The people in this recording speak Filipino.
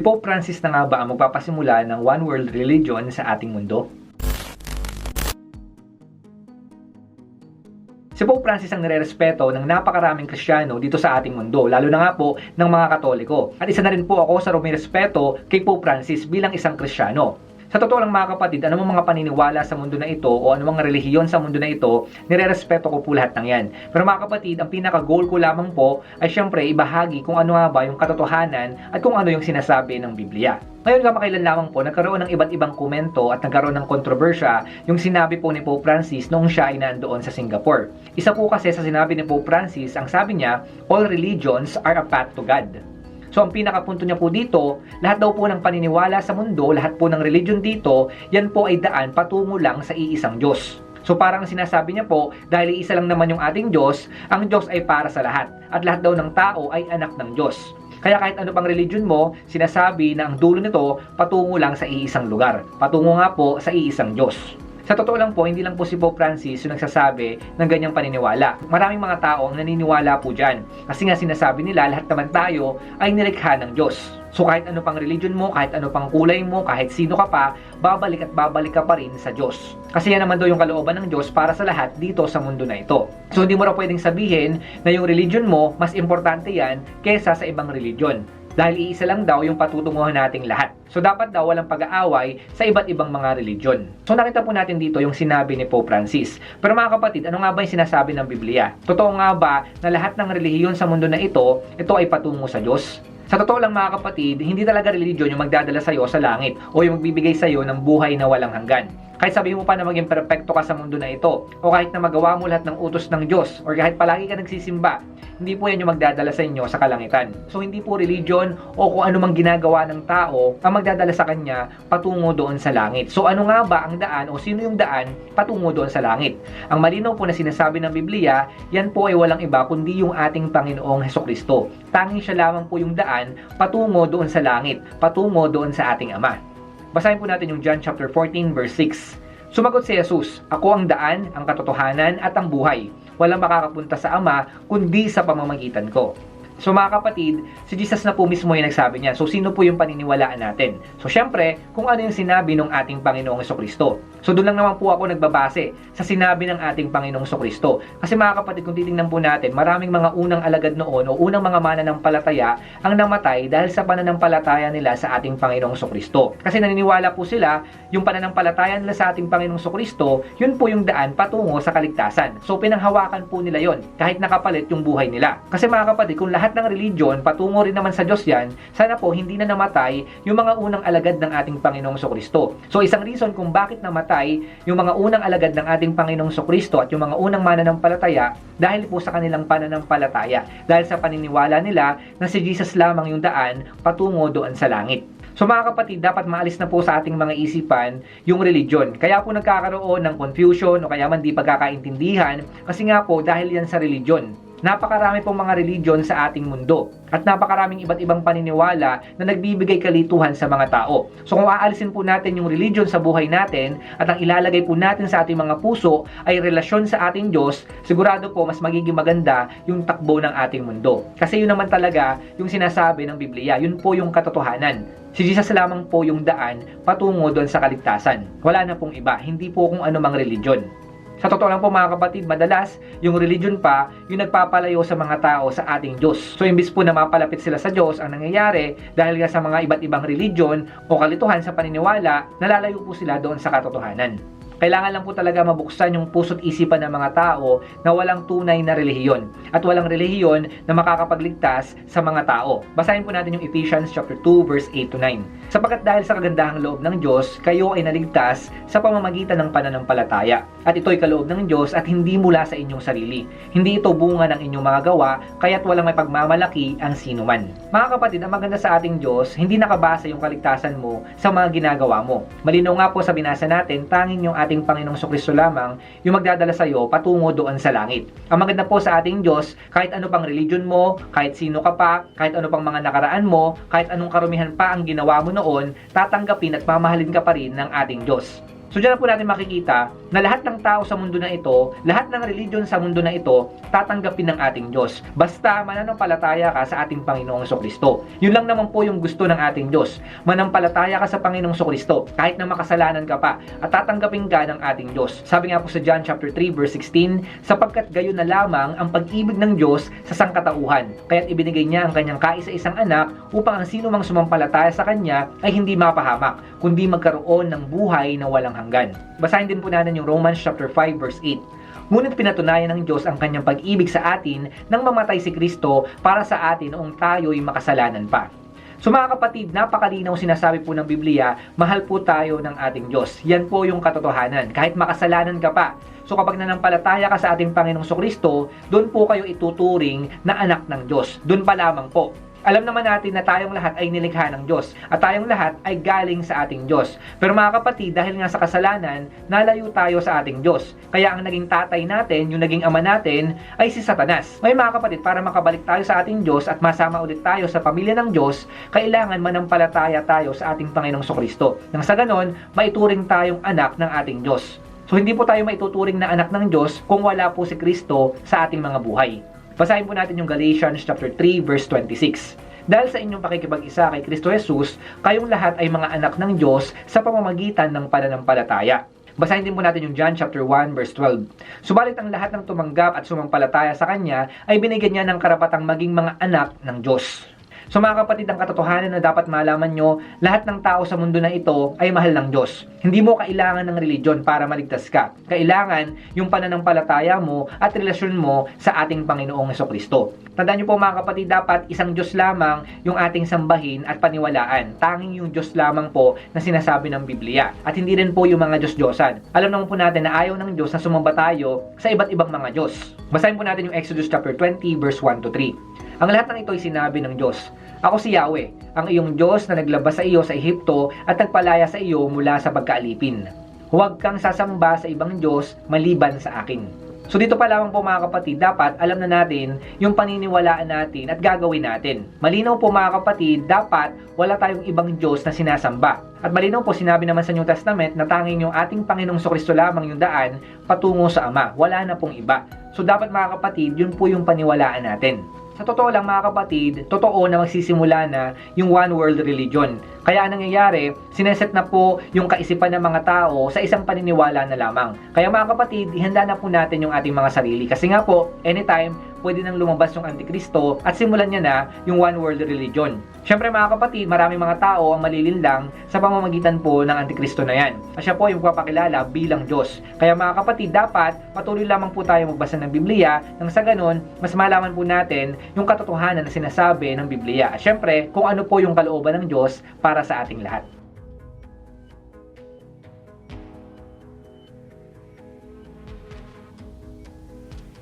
Si Pope Francis na nga ba ang magpapasimula ng one world religion sa ating mundo? Si Pope Francis ang nirerespeto ng napakaraming Kristiyano dito sa ating mundo, lalo na nga po ng mga Katoliko. At isa na rin po ako sa rumirespeto kay Pope Francis bilang isang Kristiyano. Sa totoo lang mga kapatid, anumang mga paniniwala sa mundo na ito o anumang relihiyon sa mundo na ito, nirerespeto ko po lahat ng yan. Pero mga kapatid, ang pinaka-goal ko lamang po ay syempre ibahagi kung ano nga ba yung katotohanan at kung ano yung sinasabi ng Biblia. Ngayon kamakailan lamang po, nagkaroon ng iba't ibang komento at nagkaroon ng kontrobersya yung sinabi po ni Pope Francis noong siya ay nandoon sa Singapore. Isa po kasi sa sinabi ni Pope Francis, ang sabi niya, all religions are a path to God. So ang pinakapunto niya po dito, lahat daw po ng paniniwala sa mundo, lahat po ng religion dito, yan po ay daan patungo lang sa iisang Diyos. So parang sinasabi niya po, dahil isa lang naman yung ating Diyos, ang Diyos ay para sa lahat. At lahat daw ng tao ay anak ng Diyos. Kaya kahit ano pang religion mo, sinasabi na ang dulo nito patungo lang sa iisang lugar. Patungo nga po sa iisang Diyos. Sa totoo lang po, hindi lang po si Pope Francis yung nagsasabi ng ganyang paniniwala. Maraming mga tao ang naniniwala po dyan. Kasi nga sinasabi nila, lahat naman tayo ay nilikha ng Diyos. So kahit ano pang religion mo, kahit ano pang kulay mo, kahit sino ka pa, babalik at babalik ka pa rin sa Diyos. Kasi yan naman daw yung kalooban ng Diyos para sa lahat dito sa mundo na ito. So hindi mo raw pwedeng sabihin na yung religion mo, mas importante yan kesa sa ibang religion. Dahil iisa lang daw yung patutunguhan nating lahat. So dapat daw walang pag-aaway sa iba't ibang mga religion. So nakita po natin dito yung sinabi ni Pope Francis. Pero mga kapatid, ano nga ba yung sinasabi ng Biblia? Totoo nga ba na lahat ng relihiyon sa mundo na ito, ito ay patungo sa Diyos? Sa totoo lang mga kapatid, hindi talaga religion yung magdadala sa iyo sa langit o yung magbibigay sa iyo ng buhay na walang hanggan. Kahit sabihin mo pa na maging perpekto ka sa mundo na ito, o kahit na magawa mo lahat ng utos ng Diyos, or kahit palagi ka nagsisimba, hindi po yan yung magdadala sa inyo sa kalangitan. So hindi po religion o kung ano mang ginagawa ng tao ang magdadala sa kanya patungo doon sa langit. So ano nga ba ang daan o sino yung daan patungo doon sa langit? Ang malinaw po na sinasabi ng Biblia, yan po ay walang iba kundi yung ating Panginoong Heso Kristo. Tanging siya lamang po yung daan patungo doon sa langit, patungo doon sa ating Ama. Basahin po natin yung John chapter 14 verse 6. Sumagot si Jesus, Ako ang daan, ang katotohanan at ang buhay. Walang makakapunta sa Ama kundi sa pamamagitan ko. So mga kapatid, si Jesus na po mismo yung nagsabi niya. So sino po yung paniniwalaan natin? So syempre, kung ano yung sinabi ng ating Panginoong Kristo. So doon lang naman po ako nagbabase sa sinabi ng ating Panginoong Kristo. Kasi mga kapatid, kung titingnan po natin, maraming mga unang alagad noon o unang mga mananampalataya ang namatay dahil sa pananampalataya nila sa ating Panginoong Kristo. Kasi naniniwala po sila, yung pananampalataya nila sa ating Panginoong Kristo, yun po yung daan patungo sa kaligtasan. So pinanghawakan po nila yon kahit nakapalit yung buhay nila. Kasi mga kapatid, kung lahat ng religion, patungo rin naman sa Diyos yan, sana po hindi na namatay yung mga unang alagad ng ating Panginoong Kristo. So isang reason kung bakit namatay yung mga unang alagad ng ating Panginoong Kristo at yung mga unang mananampalataya dahil po sa kanilang pananampalataya. Dahil sa paniniwala nila na si Jesus lamang yung daan patungo doon sa langit. So mga kapatid, dapat maalis na po sa ating mga isipan yung religion. Kaya po nagkakaroon ng confusion o kaya man di pagkakaintindihan kasi nga po dahil yan sa religion. Napakarami pong mga religion sa ating mundo at napakaraming iba't ibang paniniwala na nagbibigay kalituhan sa mga tao. So kung aalisin po natin yung religion sa buhay natin at ang ilalagay po natin sa ating mga puso ay relasyon sa ating Diyos, sigurado po mas magiging maganda yung takbo ng ating mundo. Kasi yun naman talaga yung sinasabi ng Biblia, yun po yung katotohanan. Si Jesus lamang po yung daan patungo doon sa kaligtasan. Wala na pong iba, hindi po kung anumang religion. Sa totoo lang po mga kapatid, madalas yung religion pa yung nagpapalayo sa mga tao sa ating Diyos. So imbis po na mapalapit sila sa Diyos, ang nangyayari dahil nga sa mga iba't ibang religion o kalituhan sa paniniwala, nalalayo po sila doon sa katotohanan. Kailangan lang po talaga mabuksan yung puso't isipan ng mga tao na walang tunay na relihiyon at walang relihiyon na makakapagligtas sa mga tao. Basahin po natin yung Ephesians chapter 2 verse 8 to 9. Sapagkat dahil sa kagandahang loob ng Diyos, kayo ay naligtas sa pamamagitan ng pananampalataya. At ito'y kaloob ng Diyos at hindi mula sa inyong sarili. Hindi ito bunga ng inyong mga gawa, kaya't walang may pagmamalaki ang sino man. Mga kapatid, ang maganda sa ating Diyos, hindi nakabasa yung kaligtasan mo sa mga ginagawa mo. Malinaw nga po sa binasa natin, tanging yung ating Panginoong Kristo lamang yung magdadala sa iyo patungo doon sa langit. Ang maganda po sa ating Diyos, kahit ano pang religion mo, kahit sino ka pa, kahit ano pang mga nakaraan mo, kahit anong karumihan pa ang ginawa mo noon, tatanggapin at mamahalin ka pa rin ng ating Diyos. So dyan na po natin makikita na lahat ng tao sa mundo na ito, lahat ng religion sa mundo na ito, tatanggapin ng ating Diyos. Basta mananampalataya ka sa ating Panginoong Kristo. Yun lang naman po yung gusto ng ating Diyos. Manampalataya ka sa Panginoong Kristo kahit na makasalanan ka pa at tatanggapin ka ng ating Diyos. Sabi nga po sa John chapter 3 verse 16, sapagkat gayon na lamang ang pag-ibig ng Diyos sa sangkatauhan. Kaya't ibinigay niya ang kanyang kaisa-isang anak upang ang sino mang sumampalataya sa kanya ay hindi mapahamak, kundi magkaroon ng buhay na walang hanggan. Basahin din po natin yung Romans chapter 5 verse 8. Ngunit pinatunayan ng Diyos ang kanyang pag-ibig sa atin nang mamatay si Kristo para sa atin noong tayo'y makasalanan pa. So mga kapatid, napakalinaw sinasabi po ng Biblia, mahal po tayo ng ating Diyos. Yan po yung katotohanan. Kahit makasalanan ka pa. So kapag nanampalataya ka sa ating Panginoong Kristo, doon po kayo ituturing na anak ng Diyos. Doon pa lamang po. Alam naman natin na tayong lahat ay nilikha ng Diyos at tayong lahat ay galing sa ating Diyos. Pero mga kapatid, dahil nga sa kasalanan, nalayo tayo sa ating Diyos. Kaya ang naging tatay natin, yung naging ama natin, ay si Satanas. May mga kapatid, para makabalik tayo sa ating Diyos at masama ulit tayo sa pamilya ng Diyos, kailangan manampalataya tayo sa ating Panginoong Kristo. Nang sa ganon, maituring tayong anak ng ating Diyos. So hindi po tayo maituturing na anak ng Diyos kung wala po si Kristo sa ating mga buhay. Basahin po natin yung Galatians chapter 3 verse 26. Dahil sa inyong pakikipag-isa kay Kristo Jesus, kayong lahat ay mga anak ng Diyos sa pamamagitan ng pananampalataya. Basahin din po natin yung John chapter 1 verse 12. Subalit ang lahat ng tumanggap at sumampalataya sa Kanya ay binigyan niya ng karapatang maging mga anak ng Diyos. So mga kapatid, ang katotohanan na dapat malaman nyo, lahat ng tao sa mundo na ito ay mahal ng Diyos. Hindi mo kailangan ng religion para maligtas ka. Kailangan yung pananampalataya mo at relasyon mo sa ating Panginoong Kristo. Tandaan nyo po mga kapatid, dapat isang Diyos lamang yung ating sambahin at paniwalaan. Tanging yung Diyos lamang po na sinasabi ng Biblia. At hindi rin po yung mga Diyos-Diyosan. Alam naman po natin na ayaw ng Diyos na sumamba tayo sa iba't ibang mga Diyos. Basahin po natin yung Exodus chapter 20 verse 1 to 3. Ang lahat ng ito ay sinabi ng Diyos. Ako si Yahweh, ang iyong Diyos na naglabas sa iyo sa Ehipto at nagpalaya sa iyo mula sa pagkaalipin. Huwag kang sasamba sa ibang Diyos maliban sa akin. So dito pa lamang po mga kapatid, dapat alam na natin yung paniniwalaan natin at gagawin natin. Malinaw po mga kapatid, dapat wala tayong ibang Diyos na sinasamba. At malinaw po sinabi naman sa New Testament na tanging yung ating Panginoong Kristo lamang yung daan patungo sa Ama. Wala na pong iba. So dapat mga kapatid, yun po yung paniwalaan natin. Sa totoo lang mga kapatid, totoo na magsisimula na yung one world religion. Kaya anong nangyayari, sineset na po yung kaisipan ng mga tao sa isang paniniwala na lamang. Kaya mga kapatid, ihanda na po natin yung ating mga sarili. Kasi nga po, anytime, pwede nang lumabas yung Antikristo at simulan niya na yung one world religion. Siyempre mga kapatid, marami mga tao ang malilinlang sa pamamagitan po ng Antikristo na yan. At siya po yung papakilala bilang Diyos. Kaya mga kapatid, dapat patuloy lamang po tayo magbasa ng Biblia nang sa ganun, mas malaman po natin yung katotohanan na sinasabi ng Biblia. At syempre, kung ano po yung kalooban ng Diyos para sa ating lahat.